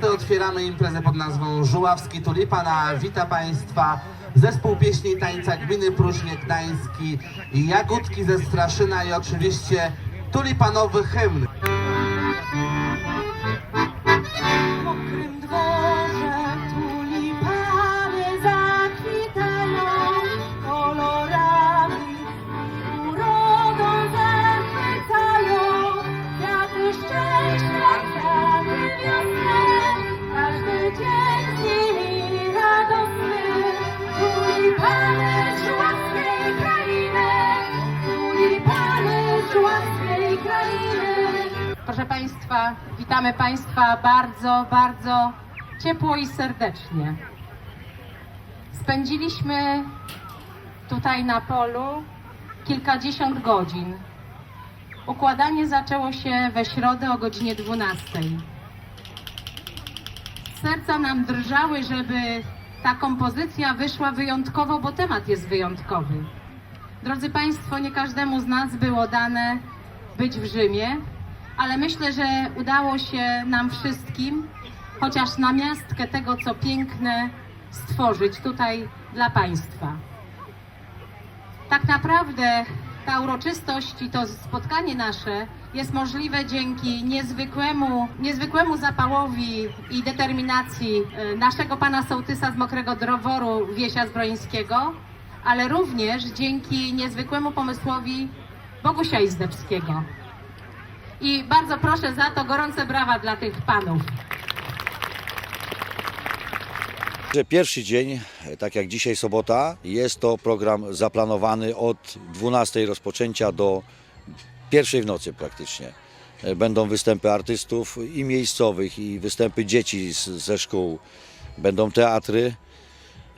17 otwieramy imprezę pod nazwą Żuławski Tulipan, a wita Państwa zespół pieśni i tańca gminy Prusznie Gdański, Jagódki ze Straszyna i oczywiście tulipanowy hymn. Państwa, witamy Państwa bardzo, bardzo ciepło i serdecznie. Spędziliśmy tutaj na polu kilkadziesiąt godzin. Układanie zaczęło się we środę o godzinie 12. Serca nam drżały, żeby ta kompozycja wyszła wyjątkowo, bo temat jest wyjątkowy. Drodzy Państwo, nie każdemu z nas było dane być w Rzymie, ale myślę, że udało się nam wszystkim chociaż na miastkę tego, co piękne, stworzyć tutaj dla Państwa. Tak naprawdę ta uroczystość i to spotkanie nasze jest możliwe dzięki niezwykłemu, niezwykłemu zapałowi i determinacji e, naszego pana sołtysa z Mokrego Droworu Wiesia Zbrońskiego, ale również dzięki niezwykłemu pomysłowi Bogusia Izdebskiego. I bardzo proszę za to gorące brawa dla tych panów. Pierwszy dzień, tak jak dzisiaj sobota, jest to program zaplanowany od 12 rozpoczęcia do pierwszej w nocy praktycznie. Będą występy artystów i miejscowych, i występy dzieci z, ze szkół. Będą teatry.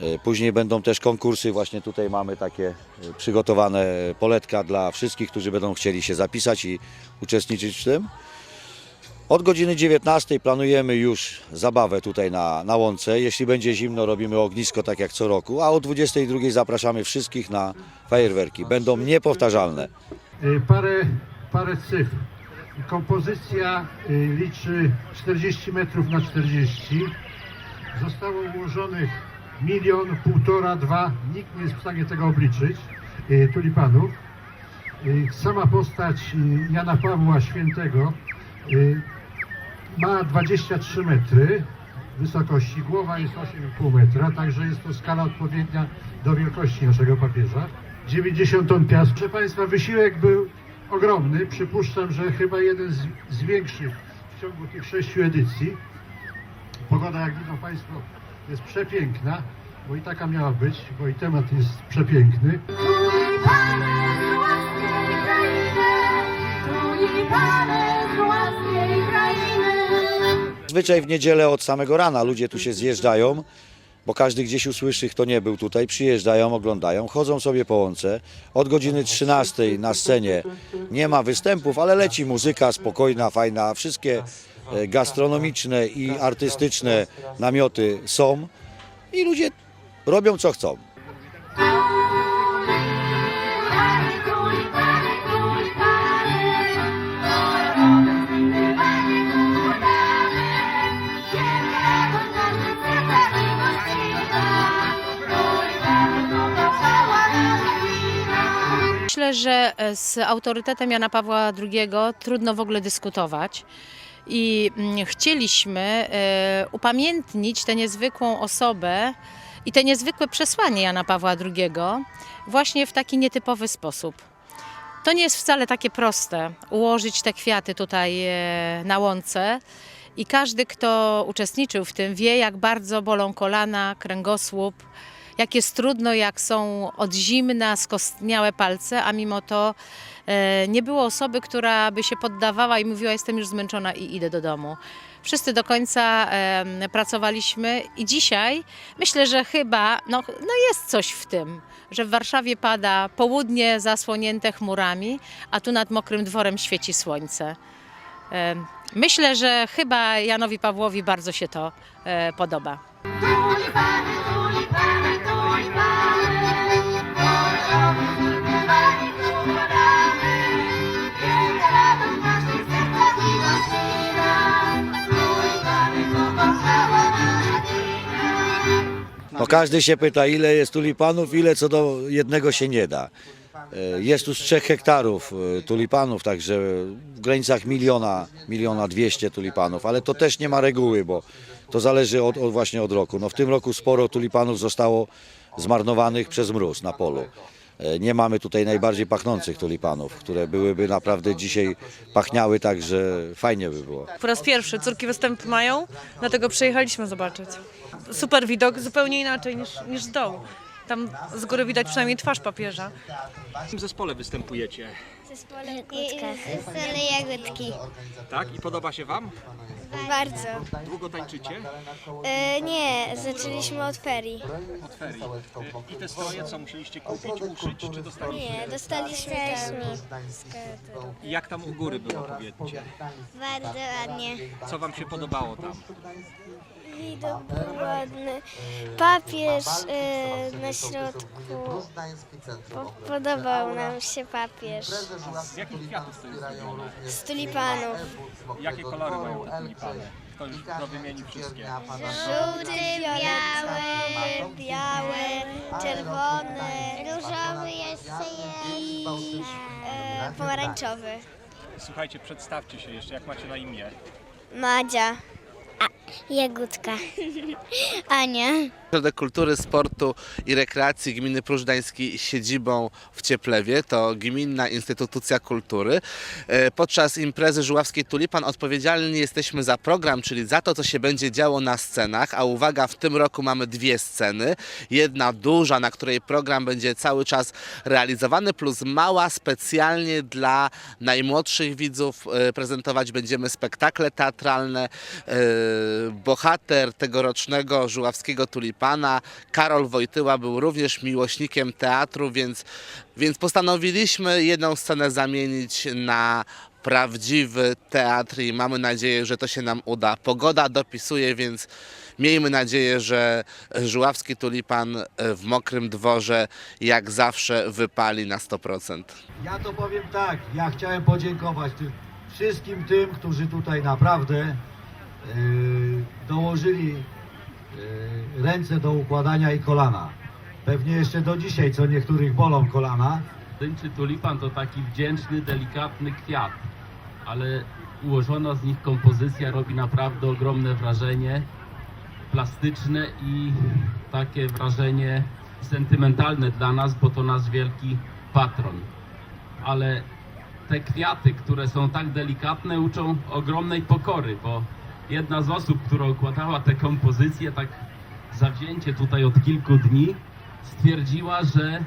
E, Później będą też konkursy. Właśnie tutaj mamy takie e, przygotowane poletka dla wszystkich, którzy będą chcieli się zapisać i uczestniczyć w tym. Od godziny 19 planujemy już zabawę tutaj na, na łące. Jeśli będzie zimno, robimy ognisko tak jak co roku, a o 22 zapraszamy wszystkich na fajerwerki. Będą niepowtarzalne. Y, parę, parę cyfr. Kompozycja liczy 40 metrów na 40. Zostało ułożonych milion, półtora, dwa. Nikt nie jest w stanie tego obliczyć. y, Tulipanów. Y, Sama postać y, Jana Pawła Świętego ma 23 metry wysokości. Głowa jest 8,5 metra, także jest to skala odpowiednia do wielkości naszego papieża. 90 ton piasku. Proszę Państwa, wysiłek był ogromny. Przypuszczam, że chyba jeden z, z większych w ciągu tych sześciu edycji. Pogoda, jak widzą Państwo, jest przepiękna, bo i taka miała być, bo i temat jest przepiękny. Zwyczaj w niedzielę od samego rana ludzie tu się zjeżdżają, bo każdy gdzieś usłyszy, kto nie był tutaj, przyjeżdżają, oglądają, chodzą sobie po łące. Od godziny 13 na scenie nie ma występów, ale leci muzyka spokojna, fajna. Wszystkie gastronomiczne i artystyczne namioty są i ludzie robią co chcą. Myślę, że e, z autorytetem Jana Pawła II trudno w ogóle dyskutować. I mm, chcieliśmy e, upamiętnić tę niezwykłą osobę i te niezwykłe przesłanie Jana Pawła II właśnie w taki nietypowy sposób. To nie jest wcale takie proste ułożyć te kwiaty tutaj e, na łące. I każdy, kto uczestniczył w tym, wie, jak bardzo bolą kolana, kręgosłup, jak jest trudno, jak są od zimna skostniałe palce, a mimo to e, nie było osoby, która by się poddawała i mówiła: Jestem już zmęczona i idę do domu. Wszyscy do końca pracowaliśmy i dzisiaj myślę, że chyba no, no jest coś w tym, że w Warszawie pada południe zasłonięte chmurami, a tu nad mokrym dworem świeci słońce. Myślę, że chyba Janowi Pawłowi bardzo się to e, podoba. Tulipany, tulipany, No każdy się pyta, ile jest tulipanów, ile co do jednego się nie da. E, Jest tu z 3 hektarów e, tulipanów, także w granicach miliona, miliona dwieście tulipanów, ale to też nie ma reguły, bo to zależy od, od właśnie od roku. No w tym roku sporo tulipanów zostało zmarnowanych przez mróz na polu. E, Nie mamy tutaj najbardziej pachnących tulipanów, które byłyby naprawdę dzisiaj pachniały tak, że fajnie by było. Po raz pierwszy córki występ mają, dlatego przyjechaliśmy zobaczyć. Super widok, zupełnie inaczej niż, niż z dołu. Tam z góry widać przynajmniej twarz papieża. W jakim zespole występujecie? Zespole Zespole Jagódki. Tak? I podoba się Wam? Bardzo. Długo tańczycie? E, nie, zaczęliśmy od ferii. Od ferii. Y, I te stroje, co musieliście kupić, uszyć, czy dostaliście? Nie, dostaliśmy I jak tam u góry było, powiedzcie? Bardzo ładnie. Co Wam się podobało tam? Widok był ładny. Papież e, na środku. Po, podobał nam się papież. Z jakich kwiatów to jest zrobione? Z tulipanów. Jakie kolory mają te tulipany? Kto już kto wymieni wszystkie? Żółty, biały, biały, czerwony, różowy jeszcze jest i e, pomarańczowy. Słuchajcie, przedstawcie się jeszcze, jak macie na imię. Madzia. Jagódka. Ania. Ośrodek Kultury, Sportu i Rekreacji Gminy Próżdański siedzibą w Cieplewie. To gminna instytucja kultury. E, Podczas imprezy Żuławskiej Tulipan odpowiedzialni jesteśmy za program, czyli za to, co się będzie działo na scenach. A uwaga, w tym roku mamy dwie sceny. Jedna duża, na której program będzie cały czas realizowany, plus mała specjalnie dla najmłodszych widzów. E, Prezentować będziemy spektakle teatralne. Bohater tegorocznego Żuławskiego Tulipana, Karol Wojtyła, był również miłośnikiem teatru, więc, więc postanowiliśmy jedną scenę zamienić na prawdziwy teatr i mamy nadzieję, że to się nam uda. Pogoda dopisuje, więc miejmy nadzieję, że Żuławski Tulipan w Mokrym Dworze jak zawsze wypali na 100%. Ja to powiem tak, ja chciałem podziękować tym wszystkim tym, którzy tutaj naprawdę dołożyli e, ręce do układania i kolana. Pewnie jeszcze do dzisiaj, co niektórych bolą kolana. Pojedynczy tulipan to taki wdzięczny, delikatny kwiat, ale ułożona z nich kompozycja robi naprawdę ogromne wrażenie, plastyczne i takie wrażenie sentymentalne dla nas, bo to nasz wielki patron. Ale te kwiaty, które są tak delikatne, uczą ogromnej pokory, bo jedna z osób, która układała tę kompozycję tak zawzięcie tutaj od kilku dni, stwierdziła, że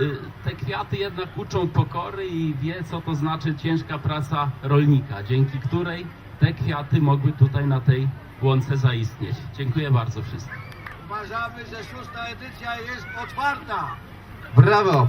y, te kwiaty jednak uczą pokory i wie, co to znaczy ciężka praca rolnika, dzięki której te kwiaty mogły tutaj na tej łące zaistnieć. Dziękuję bardzo wszystkim. Uważamy, że szósta edycja jest otwarta. Brawo!